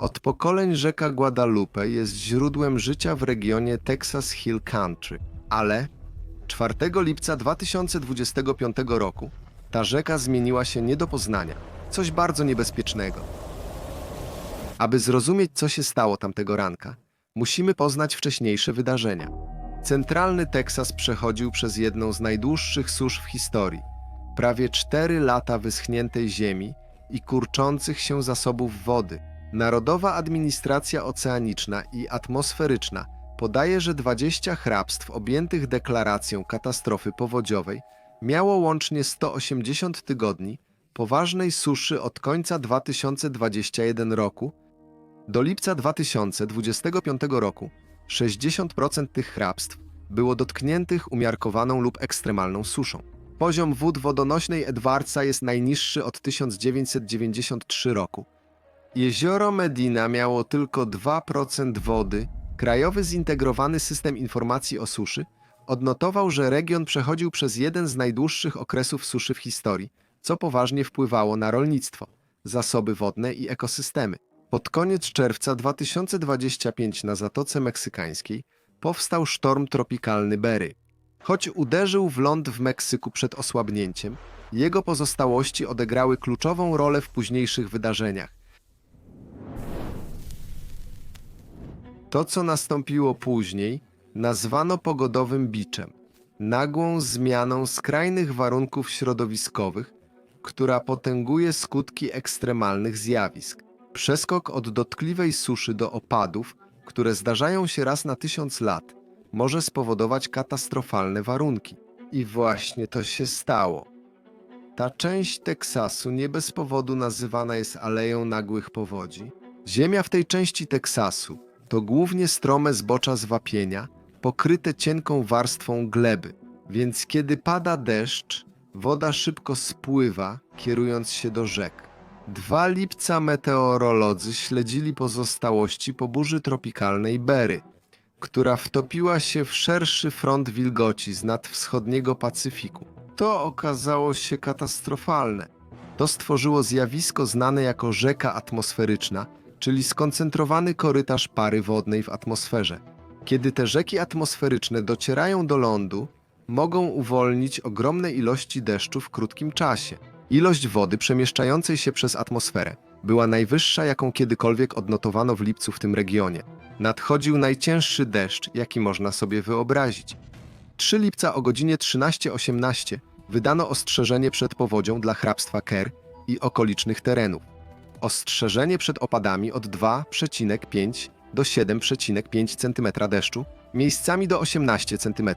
Od pokoleń rzeka Guadalupe jest źródłem życia w regionie Texas Hill Country, ale 4 lipca 2025 roku ta rzeka zmieniła się nie do poznania. Coś bardzo niebezpiecznego. Aby zrozumieć, co się stało tamtego ranka, musimy poznać wcześniejsze wydarzenia. Centralny Teksas przechodził przez jedną z najdłuższych susz w historii. Prawie 4 lata wyschniętej ziemi i kurczących się zasobów wody. Narodowa Administracja Oceaniczna i Atmosferyczna podaje, że 20 hrabstw objętych deklaracją katastrofy powodziowej miało łącznie 180 tygodni poważnej suszy od końca 2021 roku do lipca 2025 roku 60% tych hrabstw było dotkniętych umiarkowaną lub ekstremalną suszą. Poziom wód wodonośnej Edwardsa jest najniższy od 1993 roku. Jezioro Medina miało tylko 2% wody. Krajowy Zintegrowany System Informacji o Suszy odnotował, że region przechodził przez jeden z najdłuższych okresów suszy w historii, co poważnie wpływało na rolnictwo, zasoby wodne i ekosystemy. Pod koniec czerwca 2025 na Zatoce Meksykańskiej powstał sztorm tropikalny Berry. Choć uderzył w ląd w Meksyku przed osłabnięciem, jego pozostałości odegrały kluczową rolę w późniejszych wydarzeniach. To, co nastąpiło później, nazwano pogodowym biczem, nagłą zmianą skrajnych warunków środowiskowych, która potęguje skutki ekstremalnych zjawisk. Przeskok od dotkliwej suszy do opadów, które zdarzają się raz na tysiąc lat, może spowodować katastrofalne warunki. I właśnie to się stało. Ta część Teksasu nie bez powodu nazywana jest Aleją Nagłych Powodzi. Ziemia w tej części Teksasu to głównie strome zbocza z wapienia, pokryte cienką warstwą gleby, więc kiedy pada deszcz, woda szybko spływa, kierując się do rzek. 2 lipca meteorolodzy śledzili pozostałości po burzy tropikalnej Bery, która wtopiła się w szerszy front wilgoci z nad wschodniego Pacyfiku. To okazało się katastrofalne. To stworzyło zjawisko znane jako rzeka atmosferyczna, czyli skoncentrowany korytarz pary wodnej w atmosferze. Kiedy te rzeki atmosferyczne docierają do lądu, mogą uwolnić ogromne ilości deszczu w krótkim czasie. Ilość wody przemieszczającej się przez atmosferę była najwyższa, jaką kiedykolwiek odnotowano w lipcu w tym regionie. Nadchodził najcięższy deszcz, jaki można sobie wyobrazić. 3 lipca o godzinie 13.18 wydano ostrzeżenie przed powodzią dla hrabstwa Kerr i okolicznych terenów. Ostrzeżenie przed opadami od 2,5 do 7,5 cm deszczu, miejscami do 18 cm.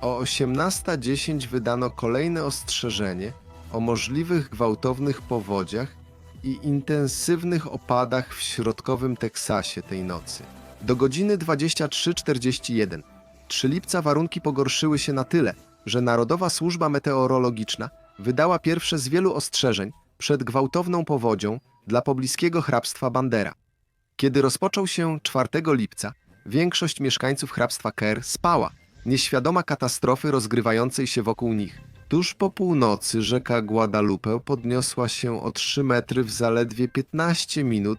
O 18.10 wydano kolejne ostrzeżenie o możliwych gwałtownych powodziach i intensywnych opadach w środkowym Teksasie tej nocy. Do godziny 23.41 3 lipca warunki pogorszyły się na tyle, że Narodowa Służba Meteorologiczna wydała pierwsze z wielu ostrzeżeń przed gwałtowną powodzią dla pobliskiego hrabstwa Bandera. Kiedy rozpoczął się 4 lipca, większość mieszkańców hrabstwa Kerr spała, nieświadoma katastrofy rozgrywającej się wokół nich. Tuż po północy rzeka Guadalupe podniosła się o 3 metry w zaledwie 15 minut.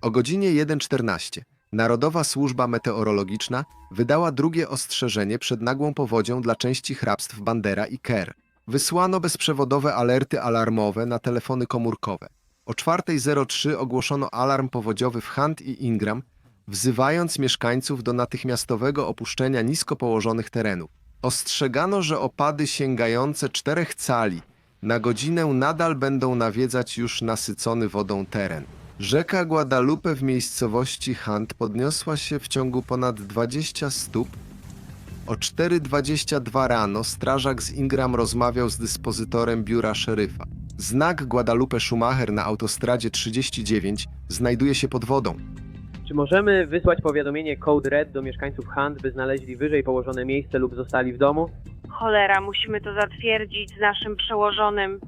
O godzinie 1.14 Narodowa Służba Meteorologiczna wydała drugie ostrzeżenie przed nagłą powodzią dla części hrabstw Bandera i Kerr. Wysłano bezprzewodowe alerty alarmowe na telefony komórkowe. O 4.03 ogłoszono alarm powodziowy w Hunt i Ingram, wzywając mieszkańców do natychmiastowego opuszczenia nisko położonych terenów. Ostrzegano, że opady sięgające czterech cali na godzinę nadal będą nawiedzać już nasycony wodą teren. Rzeka Guadalupe w miejscowości Hunt podniosła się w ciągu ponad 20 stóp. O 4.22 rano strażak z Ingram rozmawiał z dyspozytorem biura szeryfa. Znak Guadalupe Schumacher na autostradzie 39 znajduje się pod wodą. Czy możemy wysłać powiadomienie Code Red do mieszkańców Hunt, by znaleźli wyżej położone miejsce lub zostali w domu? Cholera, musimy to zatwierdzić z naszym przełożonym.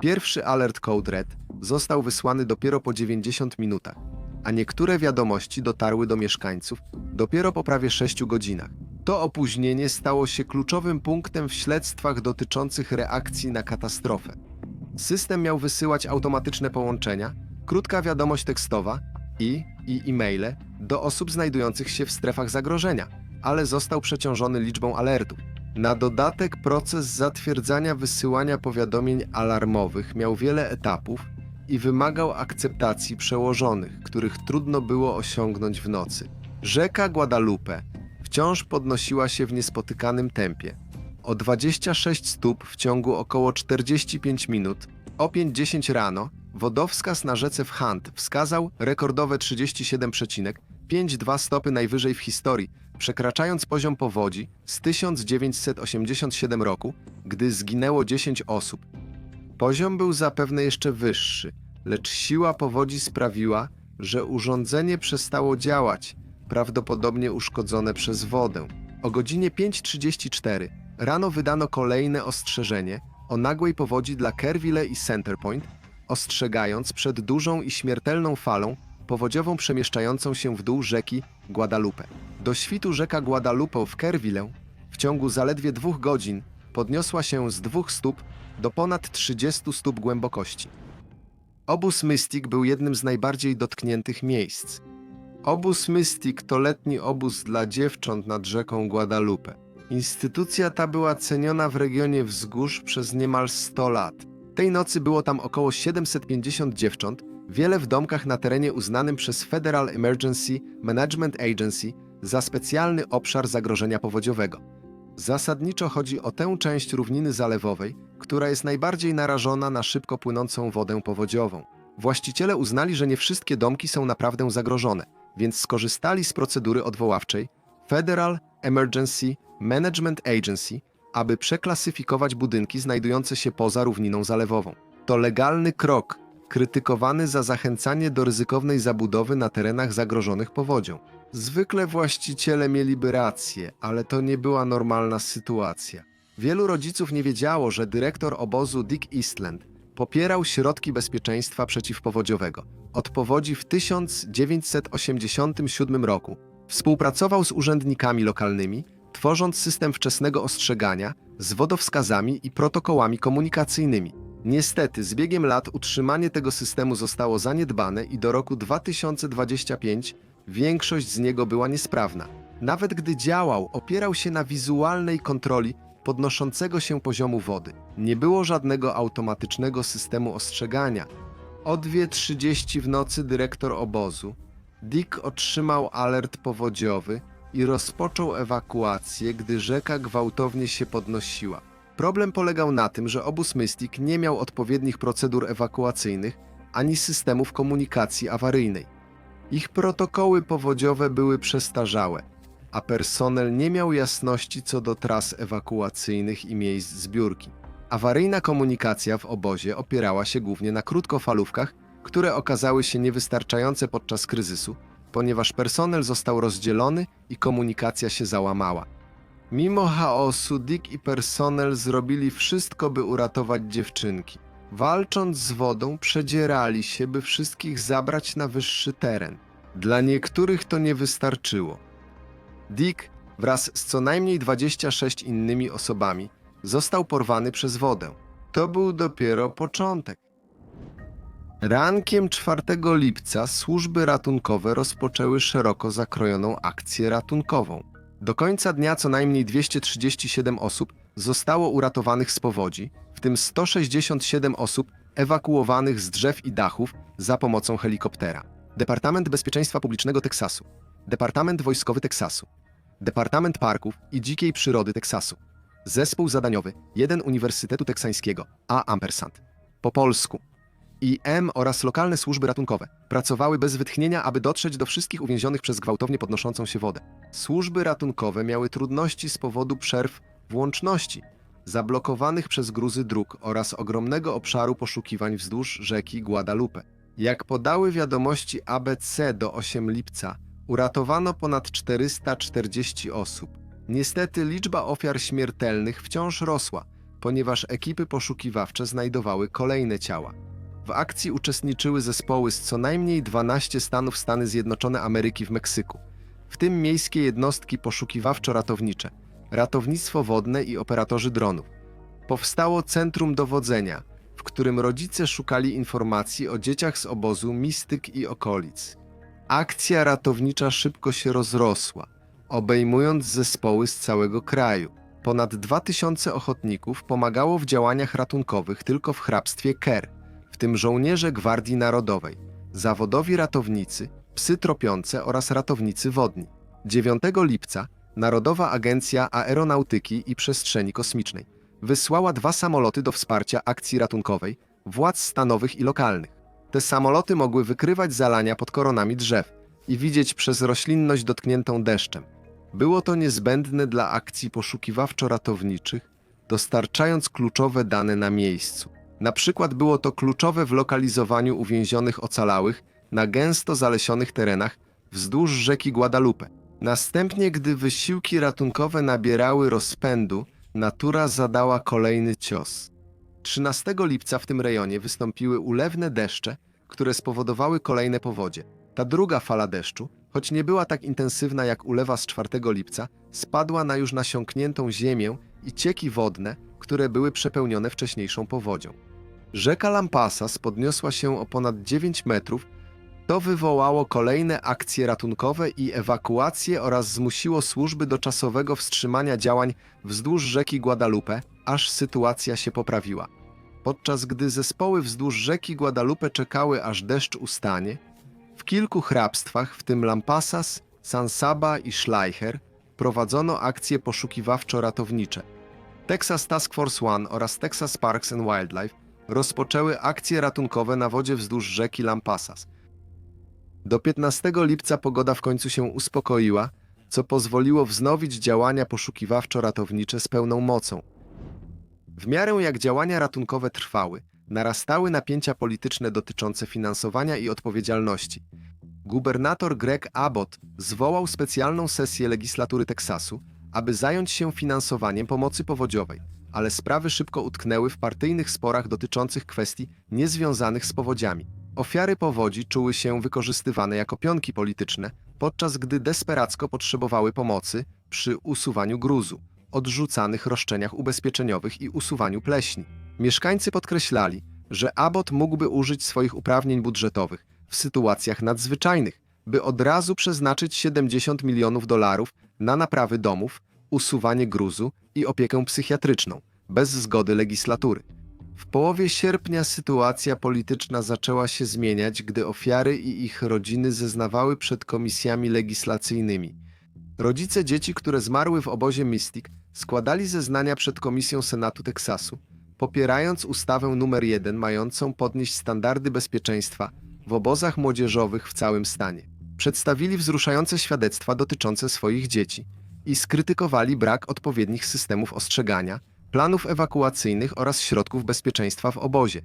Pierwszy alert Code Red został wysłany dopiero po 90 minutach, a niektóre wiadomości dotarły do mieszkańców dopiero po prawie 6 godzinach. To opóźnienie stało się kluczowym punktem w śledztwach dotyczących reakcji na katastrofę. System miał wysyłać automatyczne połączenia, krótka wiadomość tekstowa i i e-maile do osób znajdujących się w strefach zagrożenia, ale został przeciążony liczbą alertów. Na dodatek proces zatwierdzania wysyłania powiadomień alarmowych miał wiele etapów i wymagał akceptacji przełożonych, których trudno było osiągnąć w nocy. Rzeka Guadalupe wciąż podnosiła się w niespotykanym tempie. O 26 stóp w ciągu około 45 minut, o 5.10 rano, wodowskaz na rzece w Hunt wskazał rekordowe 37,52 stopy najwyżej w historii, przekraczając poziom powodzi z 1987 roku, gdy zginęło 10 osób. Poziom był zapewne jeszcze wyższy, lecz siła powodzi sprawiła, że urządzenie przestało działać, prawdopodobnie uszkodzone przez wodę. O godzinie 5.34 rano wydano kolejne ostrzeżenie o nagłej powodzi dla Kerville i Centerpoint, ostrzegając przed dużą i śmiertelną falą powodziową przemieszczającą się w dół rzeki Guadalupe. Do świtu rzeka Guadalupe w Kerville w ciągu zaledwie dwóch godzin podniosła się z dwóch stóp do ponad 30 stóp głębokości. Obóz Mystic był jednym z najbardziej dotkniętych miejsc. Obóz Mystic to letni obóz dla dziewcząt nad rzeką Guadalupe. Instytucja ta była ceniona w regionie wzgórz przez niemal 100 lat. Tej nocy było tam około 750 dziewcząt, wiele w domkach na terenie uznanym przez Federal Emergency Management Agency za specjalny obszar zagrożenia powodziowego. Zasadniczo chodzi o tę część równiny zalewowej, która jest najbardziej narażona na szybko płynącą wodę powodziową. Właściciele uznali, że nie wszystkie domki są naprawdę zagrożone, więc skorzystali z procedury odwoławczej Federal Emergency Management Agency, aby przeklasyfikować budynki znajdujące się poza równiną zalewową. To legalny krok, krytykowany za zachęcanie do ryzykownej zabudowy na terenach zagrożonych powodzią. Zwykle właściciele mieliby rację, ale to nie była normalna sytuacja. Wielu rodziców nie wiedziało, że dyrektor obozu Dick Eastland popierał środki bezpieczeństwa przeciwpowodziowego. Od powodzi w 1987 roku współpracował z urzędnikami lokalnymi, tworząc system wczesnego ostrzegania z wodowskazami i protokołami komunikacyjnymi. Niestety, z biegiem lat utrzymanie tego systemu zostało zaniedbane i do roku 2025 większość z niego była niesprawna. Nawet gdy działał, opierał się na wizualnej kontroli podnoszącego się poziomu wody. Nie było żadnego automatycznego systemu ostrzegania. O 2.30 w nocy dyrektor obozu, Dick otrzymał alert powodziowy i rozpoczął ewakuację, gdy rzeka gwałtownie się podnosiła. Problem polegał na tym, że obóz Mystic nie miał odpowiednich procedur ewakuacyjnych ani systemów komunikacji awaryjnej. Ich protokoły powodziowe były przestarzałe, a personel nie miał jasności co do tras ewakuacyjnych i miejsc zbiórki. Awaryjna komunikacja w obozie opierała się głównie na krótkofalówkach, które okazały się niewystarczające podczas kryzysu, ponieważ personel został rozdzielony i komunikacja się załamała. Mimo chaosu, Dick i personel zrobili wszystko, by uratować dziewczynki. Walcząc z wodą, przedzierali się, by wszystkich zabrać na wyższy teren. Dla niektórych to nie wystarczyło. Dick wraz z co najmniej 26 innymi osobami został porwany przez wodę. To był dopiero początek. Rankiem 4 lipca służby ratunkowe rozpoczęły szeroko zakrojoną akcję ratunkową. Do końca dnia co najmniej 237 osób zostało uratowanych z powodzi, w tym 167 osób ewakuowanych z drzew i dachów za pomocą helikoptera. Departament Bezpieczeństwa Publicznego Teksasu, Departament Wojskowy Teksasu, Departament Parków i Dzikiej Przyrody Teksasu, Zespół Zadaniowy 1 Uniwersytetu Teksańskiego, A. Ampersand. Po polsku. IM oraz lokalne służby ratunkowe pracowały bez wytchnienia, aby dotrzeć do wszystkich uwięzionych przez gwałtownie podnoszącą się wodę. Służby ratunkowe miały trudności z powodu przerw w łączności, zablokowanych przez gruzy dróg oraz ogromnego obszaru poszukiwań wzdłuż rzeki Guadalupe. Jak podały wiadomości ABC do 8 lipca, uratowano ponad 440 osób. Niestety liczba ofiar śmiertelnych wciąż rosła, ponieważ ekipy poszukiwawcze znajdowały kolejne ciała. W akcji uczestniczyły zespoły z co najmniej 12 stanów Stany Zjednoczone Ameryki w Meksyku, w tym miejskie jednostki poszukiwawczo-ratownicze, ratownictwo wodne i operatorzy dronów. Powstało centrum dowodzenia, w którym rodzice szukali informacji o dzieciach z obozu Mistyk i okolic. Akcja ratownicza szybko się rozrosła, obejmując zespoły z całego kraju. Ponad 2000 ochotników pomagało w działaniach ratunkowych tylko w hrabstwie Ker, w tym żołnierze Gwardii Narodowej, zawodowi ratownicy, psy tropiące oraz ratownicy wodni. 9 lipca Narodowa Agencja Aeronautyki i Przestrzeni Kosmicznej wysłała dwa samoloty do wsparcia akcji ratunkowej władz stanowych i lokalnych. Te samoloty mogły wykrywać zalania pod koronami drzew i widzieć przez roślinność dotkniętą deszczem. Było to niezbędne dla akcji poszukiwawczo-ratowniczych, dostarczając kluczowe dane na miejscu. Na przykład było to kluczowe w lokalizowaniu uwięzionych ocalałych na gęsto zalesionych terenach wzdłuż rzeki Guadalupe. Następnie, gdy wysiłki ratunkowe nabierały rozpędu, natura zadała kolejny cios. 13 lipca w tym rejonie wystąpiły ulewne deszcze, które spowodowały kolejne powodzie. Ta druga fala deszczu, choć nie była tak intensywna jak ulewa z 4 lipca, spadła na już nasiąkniętą ziemię i cieki wodne, które były przepełnione wcześniejszą powodzią. Rzeka Lampasas podniosła się o ponad 9 metrów, to wywołało kolejne akcje ratunkowe i ewakuacje oraz zmusiło służby do czasowego wstrzymania działań wzdłuż rzeki Guadalupe, aż sytuacja się poprawiła. Podczas gdy zespoły wzdłuż rzeki Guadalupe czekały, aż deszcz ustanie, w kilku hrabstwach, w tym Lampasas, San Saba i Schleicher, prowadzono akcje poszukiwawczo-ratownicze. Texas Task Force One oraz Texas Parks and Wildlife rozpoczęły akcje ratunkowe na wodzie wzdłuż rzeki Lampasas. Do 15 lipca pogoda w końcu się uspokoiła, co pozwoliło wznowić działania poszukiwawczo-ratownicze z pełną mocą. W miarę jak działania ratunkowe trwały, narastały napięcia polityczne dotyczące finansowania i odpowiedzialności. Gubernator Greg Abbott zwołał specjalną sesję legislatury Teksasu, aby zająć się finansowaniem pomocy powodziowej, ale sprawy szybko utknęły w partyjnych sporach dotyczących kwestii niezwiązanych z powodziami. Ofiary powodzi czuły się wykorzystywane jako pionki polityczne, podczas gdy desperacko potrzebowały pomocy przy usuwaniu gruzu, odrzucanych roszczeniach ubezpieczeniowych i usuwaniu pleśni. Mieszkańcy podkreślali, że Abbott mógłby użyć swoich uprawnień budżetowych w sytuacjach nadzwyczajnych, by od razu przeznaczyć 70 milionów dolarów na naprawy domów, usuwanie gruzu i opiekę psychiatryczną, bez zgody legislatury. W połowie sierpnia sytuacja polityczna zaczęła się zmieniać, gdy ofiary i ich rodziny zeznawały przed komisjami legislacyjnymi. Rodzice dzieci, które zmarły w obozie Mystic, składali zeznania przed Komisją Senatu Teksasu, popierając ustawę numer 1 mającą podnieść standardy bezpieczeństwa w obozach młodzieżowych w całym stanie. Przedstawili wzruszające świadectwa dotyczące swoich dzieci i skrytykowali brak odpowiednich systemów ostrzegania, planów ewakuacyjnych oraz środków bezpieczeństwa w obozie.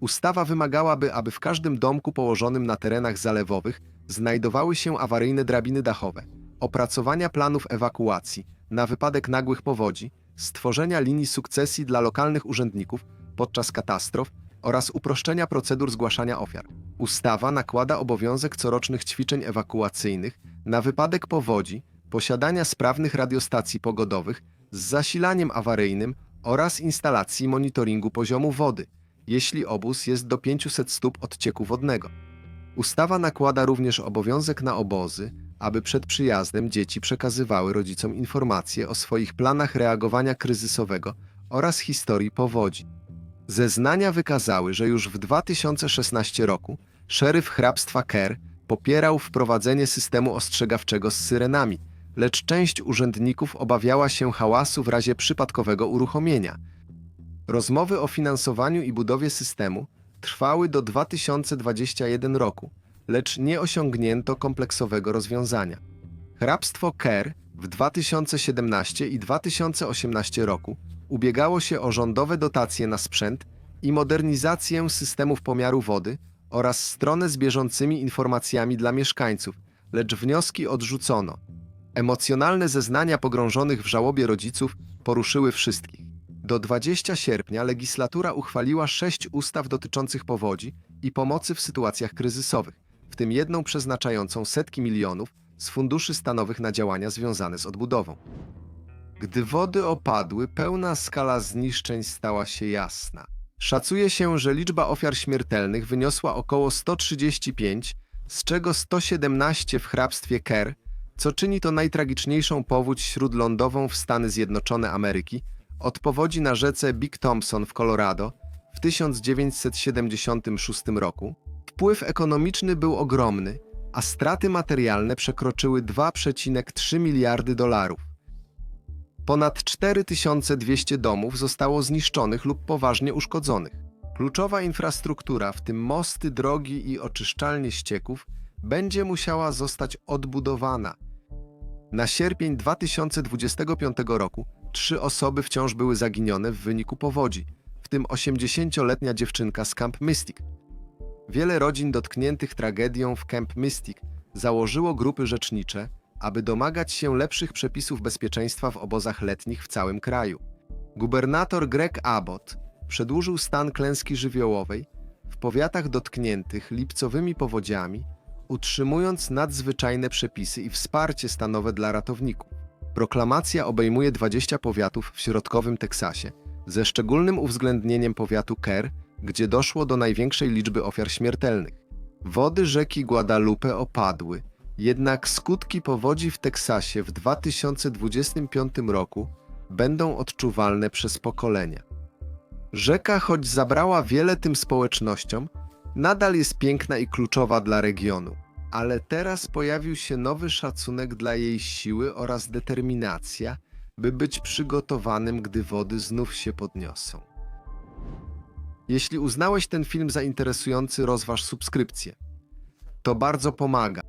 Ustawa wymagałaby, aby w każdym domku położonym na terenach zalewowych znajdowały się awaryjne drabiny dachowe, opracowania planów ewakuacji na wypadek nagłych powodzi, stworzenia linii sukcesji dla lokalnych urzędników podczas katastrof oraz uproszczenia procedur zgłaszania ofiar. Ustawa nakłada obowiązek corocznych ćwiczeń ewakuacyjnych na wypadek powodzi, posiadania sprawnych radiostacji pogodowych z zasilaniem awaryjnym oraz instalacji monitoringu poziomu wody, jeśli obóz jest do 500 stóp odcieku wodnego. Ustawa nakłada również obowiązek na obozy, aby przed przyjazdem dzieci przekazywały rodzicom informacje o swoich planach reagowania kryzysowego oraz historii powodzi. Zeznania wykazały, że już w 2016 roku szeryf hrabstwa Kerr popierał wprowadzenie systemu ostrzegawczego z syrenami, lecz część urzędników obawiała się hałasu w razie przypadkowego uruchomienia. Rozmowy o finansowaniu i budowie systemu trwały do 2021 roku, lecz nie osiągnięto kompleksowego rozwiązania. Hrabstwo Kerr w 2017 i 2018 roku ubiegało się o rządowe dotacje na sprzęt i modernizację systemów pomiaru wody oraz stronę z bieżącymi informacjami dla mieszkańców, lecz wnioski odrzucono. Emocjonalne zeznania pogrążonych w żałobie rodziców poruszyły wszystkich. Do 20 sierpnia legislatura uchwaliła sześć ustaw dotyczących powodzi i pomocy w sytuacjach kryzysowych, w tym jedną przeznaczającą setki milionów z funduszy stanowych na działania związane z odbudową. Gdy wody opadły, pełna skala zniszczeń stała się jasna. Szacuje się, że liczba ofiar śmiertelnych wyniosła około 135 z czego 117 w hrabstwie Kerr, co czyni to najtragiczniejszą powódź śródlądową w Stany Zjednoczone Ameryki od powodzi na rzece Big Thompson w Colorado w 1976 roku. Wpływ ekonomiczny był ogromny, a straty materialne przekroczyły 2,3 miliardy dolarów. Ponad 4200 domów zostało zniszczonych lub poważnie uszkodzonych. Kluczowa infrastruktura, w tym mosty, drogi i oczyszczalnie ścieków, będzie musiała zostać odbudowana. Na sierpień 2025 roku trzy osoby wciąż były zaginione w wyniku powodzi, w tym 80-letnia dziewczynka z Camp Mystic. Wiele rodzin dotkniętych tragedią w Camp Mystic założyło grupy rzecznicze, aby domagać się lepszych przepisów bezpieczeństwa w obozach letnich w całym kraju. Gubernator Greg Abbott przedłużył stan klęski żywiołowej w powiatach dotkniętych lipcowymi powodziami, utrzymując nadzwyczajne przepisy i wsparcie stanowe dla ratowników. Proklamacja obejmuje 20 powiatów w środkowym Teksasie, ze szczególnym uwzględnieniem powiatu Kerr, gdzie doszło do największej liczby ofiar śmiertelnych. Wody rzeki Guadalupe opadły, jednak skutki powodzi w Teksasie w 2025 roku będą odczuwalne przez pokolenia. Rzeka, choć zabrała wiele tym społecznościom, nadal jest piękna i kluczowa dla regionu, ale teraz pojawił się nowy szacunek dla jej siły oraz determinacja, by być przygotowanym, gdy wody znów się podniosą. Jeśli uznałeś ten film za interesujący, rozważ subskrypcję. To bardzo pomaga.